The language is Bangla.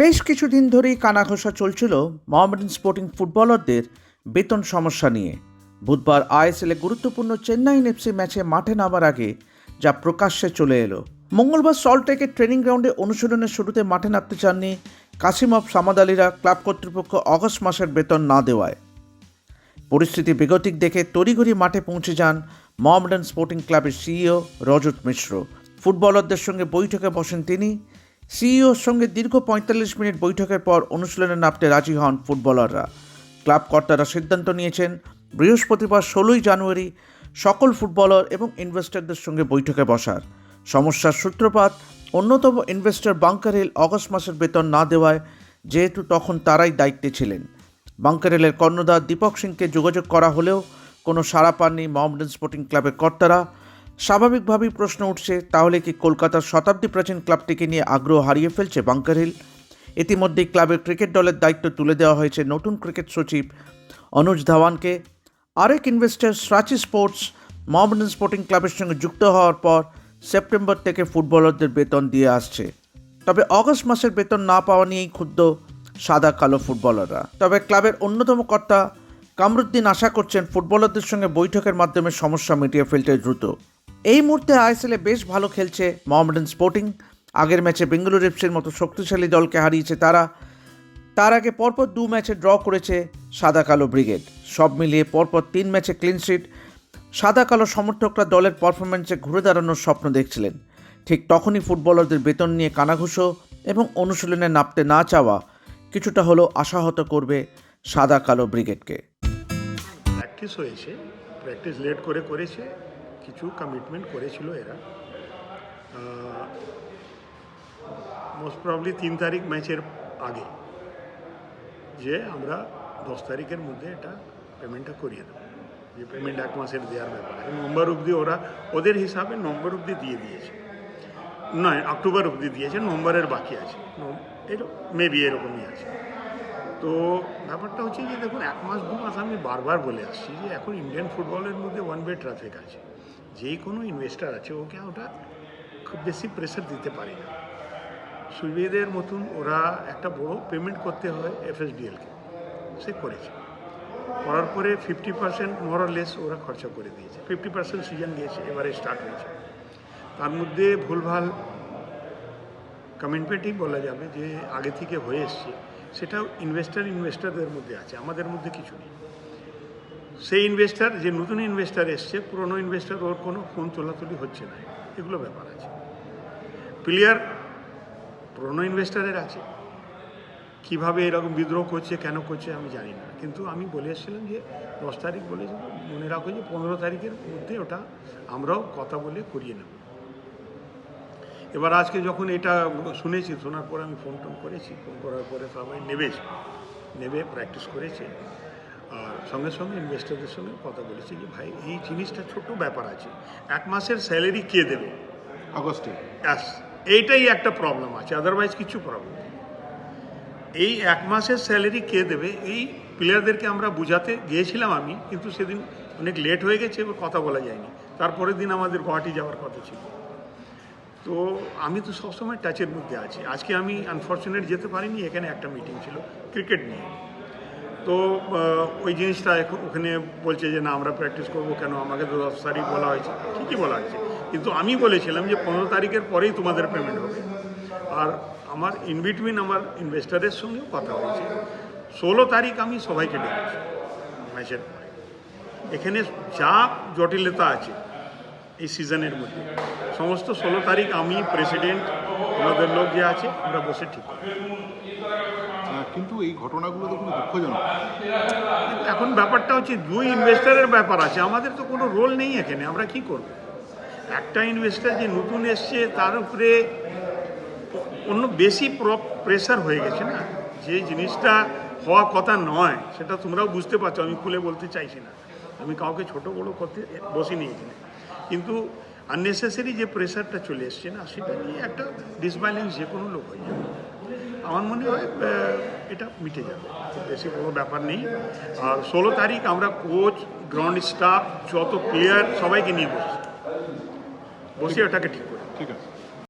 বেশ কিছুদিন ধরেই কানাঘষা চলছিল মোহামেডান স্পোর্টিং ফুটবলারদের বেতন সমস্যা নিয়ে। বুধবার আইএসএলে গুরুত্বপূর্ণ চেন্নাই এফসি ম্যাচে মাঠে নামার আগে যা প্রকাশ্যে চলে এলো। মঙ্গলবার সল্টটেকের ট্রেনিং গ্রাউন্ডে অনুশীলনের শুরুতে মাঠে নামতে চাননি কাসিমফ সামাদ আলীরা ক্লাব কর্তৃপক্ষ অগস্ট মাসের বেতন না দেওয়ায়। পরিস্থিতি বেগতিক দেখে তড়িঘড়ি মাঠে পৌঁছে যান মোহামেডান স্পোর্টিং ক্লাবের সিইও রজত মিশ্র। ফুটবলারদের সঙ্গে বৈঠকে বসেন তিনি সিইওর সঙ্গে দীর্ঘ পঁয়তাল্লিশ মিনিট বৈঠকের পর অনুশীলনে নামতে রাজি হন ফুটবলাররা। ক্লাব কর্তারা সিদ্ধান্ত নিয়েছেন, বৃহস্পতিবার ষোলোই জানুয়ারি সকল ফুটবলার এবং ইনভেস্টরদের সঙ্গে বৈঠকে বসার। সমস্যার সূত্রপাত, অন্যতম ইনভেস্টর বাংকার হিল অগস্ট মাসের বেতন না দেওয়ায় যেহেতু তখন তারাই দায়িত্বে ছিলেন। বাংকারেলের কর্ণধার দীপক সিংকে যোগাযোগ করা হলেও কোনো সাড়া পাননি মোহামেডান স্পোর্টিং ক্লাবের কর্তারা। স্বাভাবিকভাবেই প্রশ্ন উঠছে, তাহলে কি কলকাতার শতাব্দী প্রাচীন ক্লাবটিকে নিয়ে আগ্রহ হারিয়ে ফেলছে বাংকারহিল ইতিমধ্যেই ক্লাবের ক্রিকেট দলের দায়িত্ব তুলে দেওয়া হয়েছে নতুন ক্রিকেট সচিব অনুজ ধাওয়ানকে। আরেক ইনভেস্টর সাচি স্পোর্টস মোহামেডান স্পোর্টিং ক্লাবের সঙ্গে যুক্ত হওয়ার পর সেপ্টেম্বর থেকে ফুটবলারদের বেতন দিয়ে আসছে। তবে অগস্ট মাসের বেতন না পাওয়া নিয়েই ক্ষুব্ধ সাদা কালো ফুটবলাররা। তবে ক্লাবের অন্যতম কর্তা কামরুদ্দিন আশা করছেন, ফুটবলারদের সঙ্গে বৈঠকের মাধ্যমে সমস্যা মিটিয়ে ফেলতে দ্রুত। এই মুহূর্তে আইএসএলে বেশ ভালো খেলছে মোহামেডান স্পোর্টিং। আগের ম্যাচে বেঙ্গালুরু এফসির মতো শক্তিশালী দলকে হারিয়েছে তারা। তার আগে পরপর দু ম্যাচে ড্র করেছে সাদা কালো ব্রিগেড। সব মিলিয়ে পরপর তিন ম্যাচে ক্লিনশিট সাদা কালো সমর্থকরা দলের পারফরমেন্সে ঘুরে দাঁড়ানোর স্বপ্ন দেখছিলেন। ঠিক তখনই ফুটবলারদের বেতন নিয়ে কানাঘুষো এবং অনুশীলনে নামতে না চাওয়া কিছুটা হলেও আশাহত করবে সাদা কালো ব্রিগেডকে। প্র্যাকটিস হয়েছে। প্র্যাকটিস লেট করে করেছে। কিছু কমিটমেন্ট করেছিল এরা। মোস্ট প্রবলি তিন তারিখ ম্যাচের আগে যে আমরা দশ তারিখের মধ্যে এটা পেমেন্টটা করিয়ে দেবো। যে পেমেন্ট এক মাসের দেওয়ার ব্যাপার। নম্বর অবধি ওরা ওদের হিসাবে নম্বর অবধি দিয়ে দিয়েছে। নয়, অক্টোবর অবধি দিয়েছে, নম্বরের বাকি আছে। মেবি এরকমই আছে। তো ব্যাপারটা হচ্ছে যে দেখুন, এক মাস, দু মাস আমি বারবার বলে আসছি যে এখন ইন্ডিয়ান ফুটবলের মধ্যে ওয়ান ওয়ে ট্রাফিক আছে। যেই কোনো ইনভেস্টার আছে, ওকে ওটা খুব বেশি প্রেশার দিতে পারে না। সুবিধের মতন ওরা একটা বড় পেমেন্ট করতে হয় এফএসডিএলকে সে করেছে। করার পরে ফিফটি পার্সেন্ট লেস ওরা খরচা করে দিয়েছে। ফিফটি পার্সেন্ট সিজন গিয়েছে, এবারে স্টার্ট হয়েছে। তার মধ্যে ভুলভাল কমিটমেন্টই বলা যাবে যে আগে থেকে হয়ে এসছে। সেটাও ইনভেস্টার ইনভেস্টারদের মধ্যে আছে। আমাদের মধ্যে কিছু নেই। সেই ইনভেস্টার যে নতুন ইনভেস্টার এসছে, পুরনো ইনভেস্টার ওর কোনো ফোন তোলাতুলি হচ্ছে না। এগুলো ব্যাপার আছে। প্লেয়ার পুরনো ইনভেস্টারের আছে। কীভাবে এরকম বিদ্রোহ করছে, কেন করছে, আমি জানি না। কিন্তু আমি বলে এসেছিলাম যে, দশ তারিখ বলেছি মনে রাখো যে, পনেরো তারিখের মধ্যে ওটা আমরাও কথা বলে করিয়ে নেব। এবার আজকে যখন এটা শুনেছি, শোনার পরে আমি ফোন টোন করেছি। ফোন করার পরে সবাই নেবেছে নেবে প্র্যাকটিস করেছে। সঙ্গে সঙ্গে ইনভেস্টারদের সঙ্গে কথা বলেছি যে ভাই এই জিনিসটা ছোট ব্যাপার আছে। এক মাসের স্যালারি কে দেবে? আগস্টে ব্যাস এইটাই একটা প্রবলেম আছে আদারওয়াইজ কিছু প্রবলেম এই এক মাসের স্যালারি কে দেবে এই প্লেয়ারদেরকে আমরা বুঝাতে গিয়েছিলাম আমি কিন্তু সেদিন অনেক লেট হয়ে গেছে এবার কথা বলা যায়নি। তারপরের দিন আমাদের গুয়াহাটি যাওয়ার কথা ছিল। তো আমি তো সবসময় টাচের মধ্যে আছি। আজকে আমি আনফর্চুনেট যেতে পারিনি এখানে একটা মিটিং ছিল ক্রিকেট নিয়ে। তো ওই জিনিসটা এখন ওখানে বলছে যে, না, আমরা প্র্যাকটিস করব কেন? আমাকে তো দশ তারিখ বলা হয়েছে। ঠিকই বলা হয়েছে। কিন্তু আমি বলেছিলাম যে, পনেরো তারিখের পরেই তোমাদের পেমেন্ট হবে। আর আমার ইনবিটুইন আমার ইনভেস্টারের সঙ্গেও কথা হয়েছে। ষোলো তারিখ আমি সবাইকে ডেকেছি ম্যাচের পরে এখানে যা জটিলতা আছে এই সিজনের মধ্যে, সমস্ত ষোলো তারিখ আমি প্রেসিডেন্ট আমাদের লোক যে আছে আমরা বসে ঠিক কিন্তু এই ঘটনাগুলো তো খুবই দুঃখজনক এখন ব্যাপারটা হচ্ছে দুই ইনভেস্টারের ব্যাপার আছে। আমাদের তো কোনো রোল নেই এখানে আমরা কি করব? একটা ইনভেস্টার যে নতুন এসছে তার উপরে অন্য বেশি প্রেশার হয়ে গেছে না? যে জিনিসটা হওয়া কথা নয় সেটা তোমরাও বুঝতে পারছ আমি খুলে বলতে চাইছি না। আমি কাউকে ছোট বড় করতে বসিনি এখানে। কিন্তু আননেসেসারি যে প্রেশারটা চলে এসছে না, সেটা নিয়ে একটা ডিসব্যালেন্স যে কোনো লোক হয়ে যাবে। আমার মনে হয় এটা মিটে যাবে। বেশি কোনো ব্যাপার নেই। আর ষোলো তারিখ আমরা কোচ গ্রাউন্ড স্টাফ যত প্লেয়ার সবাইকে নিয়ে বসছি। বসে ওটাকে ঠিক করি। ঠিক আছে।